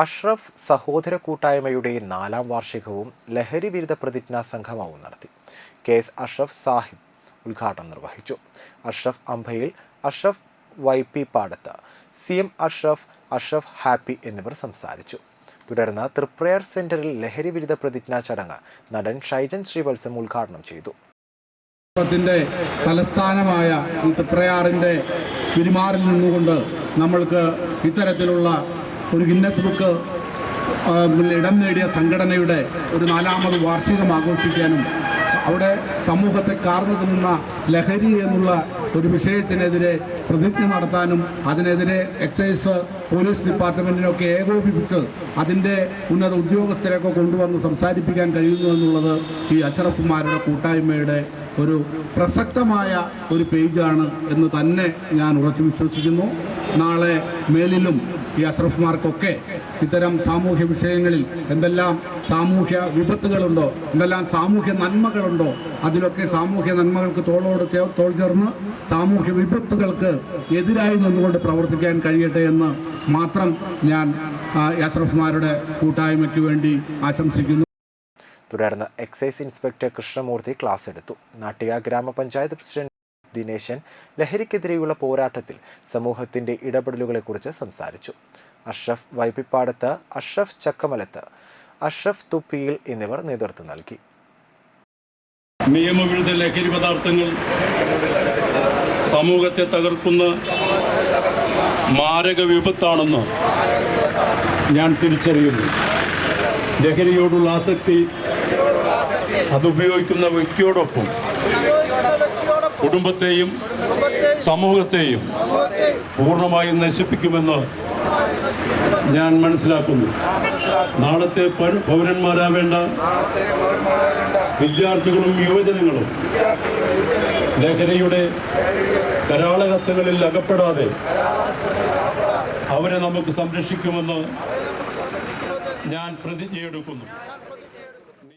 അഷ്റഫ് സഹോദര കൂട്ടായ്മയുടെ നാലാം വാർഷികവും ലഹരി വിരുദ്ധ പ്രതിജ്ഞാ സംഘമാവും നടത്തി. കെ എസ് അഷ്റഫ് സാഹിബ് ഉദ്ഘാടനം നിർവഹിച്ചു. അഷ്റഫ് അംബയിൽ അഷ്റഫ് വൈ പി പാടത്ത് C M Ashraf Ashraf Happy എന്നിവർ സംസാരിച്ചു. തുടർന്ന് തൃപ്രയർ സെന്ററിൽ ലഹരി വിരുദ്ധ പ്രതിജ്ഞാ ചടങ്ങ് നടൻ ഷൈജൻ ശ്രീവത്സം ഉദ്ഘാടനം ചെയ്തു. തലസ്ഥാനമായ ഈ തൃപ്രയാറിന്റെ പെരുമാറിൽ നിന്നുകൊണ്ട് നമ്മൾക്ക് ഇത്തരത്തിലുള്ള ഒരു ഗിന്നസ് ബുക്ക് ഇടം നേടിയ സംഘടനയുടെ ഒരു നാലാമത് വാർഷികം ആഘോഷിക്കാനും അവിടെ സമൂഹത്തെ കാർന്നു തിന്നുന്ന ലഹരി എന്നുള്ള ഒരു വിഷയത്തിനെതിരെ പ്രതിജ്ഞ നടത്താനും അതിനെതിരെ എക്സൈസ് പോലീസ് ഡിപ്പാർട്ട്മെന്റിനൊക്കെ ഏകോപിപ്പിച്ച് അതിന്റെ ഉന്നത ഉദ്യോഗസ്ഥരെയൊക്കെ കൊണ്ടുവന്ന് സംസാരിപ്പിക്കാൻ കഴിയുന്നു എന്നുള്ളത് ഈ അഷറഫുമാരുടെ കൂട്ടായ്മയുടെ ഒരു പ്രസക്തമായ ഒരു പേജാണ് എന്ന് തന്നെ ഞാൻ ഉറച്ചു വിശ്വസിക്കുന്നു. നാളെ മേലിലും ഈ അഷ്റഫ്മാർക്കൊക്കെ ഇത്തരം സാമൂഹ്യ വിഷയങ്ങളിൽ എന്തെല്ലാം സാമൂഹ്യ വിപത്തുകളുണ്ടോ എന്തെല്ലാം സാമൂഹ്യ നന്മകളുണ്ടോ അതിലൊക്കെ സാമൂഹ്യ നന്മകൾക്ക് തോളോട് തോൾ ചേർന്ന് സാമൂഹ്യ വിപത്തുകൾക്ക് എതിരായി നിന്നുകൊണ്ട് പ്രവർത്തിക്കാൻ കഴിയട്ടെ എന്ന് മാത്രം ഞാൻ അഷ്റഫ്മാരുടെ കൂട്ടായ്മയ്ക്ക് വേണ്ടി ആശംസിക്കുന്നു. തുടർന്ന് എക്സൈസ് ഇൻസ്പെക്ടർ കൃഷ്ണമൂർത്തി ക്ലാസ് എടുത്തു. നാട്ടിക ഗ്രാമപഞ്ചായത്ത് പ്രസിഡന്റ് ദിനേശൻ ലഹരിക്കെതിരെയുള്ള പോരാട്ടത്തിൽ സമൂഹത്തിന്റെ ഇടപെടലുകളെക്കുറിച്ച് സംസാരിച്ചു. അഷ്റഫ് വൈപ്പിപ്പാടത്ത് അഷ്റഫ് ചക്കമലത്ത് അഷ്റഫ് തുപ്പിയിൽ എന്നിവർ നേതൃത്വം നൽകി. നിയമവിരുദ്ധ ലഹരി പദാർത്ഥങ്ങൾ സമൂഹത്തെ തകർക്കുന്ന മാരക വിപത്താണെന്ന് ഞാൻ തിരിച്ചറിയുന്നു. ലഹരിയോടുള്ള ആസക്തി അതുപയോഗിക്കുന്ന വ്യക്തിയോടൊപ്പം കുടുംബത്തെയും സമൂഹത്തെയും പൂർണമായും നശിപ്പിക്കുമെന്ന് ഞാൻ മനസ്സിലാക്കുന്നു. നാളത്തെ പൗരന്മാരാവേണ്ട വിദ്യാർത്ഥികളും യുവജനങ്ങളും ലഹരിയുടെ കരാളഹസ്തങ്ങളിൽ അകപ്പെടാതെ അവരെ നമുക്ക് സംരക്ഷിക്കുമെന്ന് ഞാൻ പ്രതിജ്ഞയെടുക്കുന്നു.